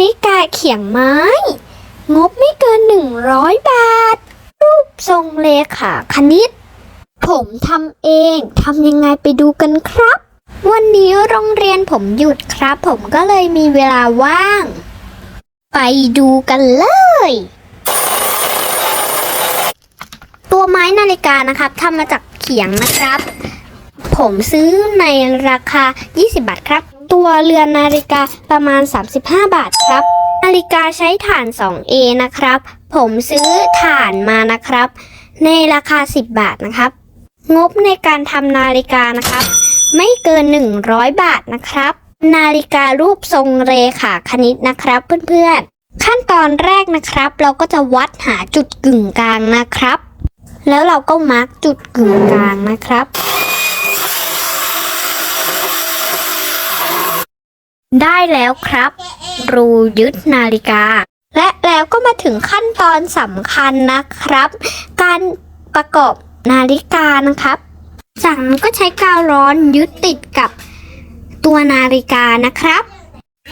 ฬิกาเขียงไม้ งบไม่เกิน 100 บาท รูปทรงเลขาคณิต ผมทำเองทำยังไงไปดูกันครับ วันนี้โรงเรียนผมหยุดครับ ผมก็เลยมีเวลาว่าง ไปดูกันเลย ตัวไม้นาฬิกานะครับทำมาจากเขียงนะครับ ผมซื้อในราคา 20 บาทครับ ตัวเรือนนาฬิกาประมาณ 35 บาทครับ นาฬิกาใช้ถ่าน 2A นะครับ ผมซื้อถ่านมานะครับ ในราคา 10 บาทนะครับ งบในการทำนาฬิกานะครับ ไม่เกิน 100 บาทนะครับ นาฬิการูปทรงเรขาคณิตนะครับเพื่อนๆ ขั้นตอนแรกนะครับ เราก็จะวัดหาจุดกึ่งกลางนะครับ แล้วเราก็มาร์กจุดกึ่งกลางนะครับ ได้แล้วครับ รูยึดนาฬิกา และแล้วก็มาถึงขั้นตอนสำคัญนะครับ การประกอบนาฬิกานะครับ จากนั้นก็ใช้กาวร้อนยึดติดกับตัวนาฬิกานะครับ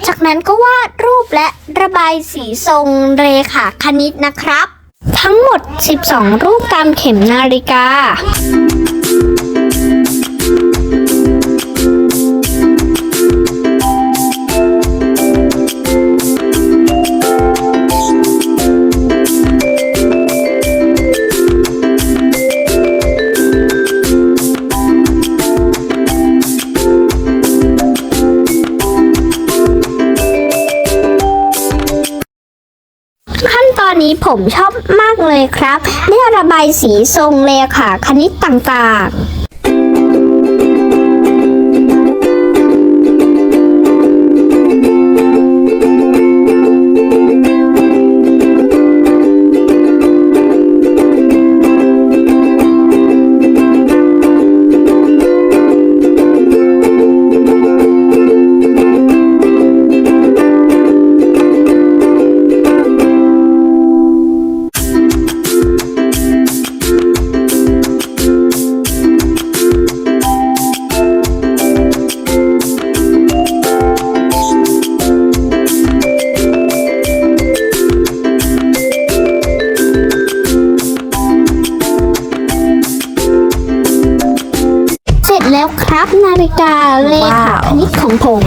จากนั้นก็วาดรูปและระบายสีทรงเรขาคณิตนะครับ ทั้งหมด 12 รูปตามเข็มนาฬิกา อนนี้ผมชอบมากเลยครับ ได้ระบายสีทรงเลขาคณิตต่างๆ ร็จแล้วครับ นาฬิกาเลขาคณิตของผม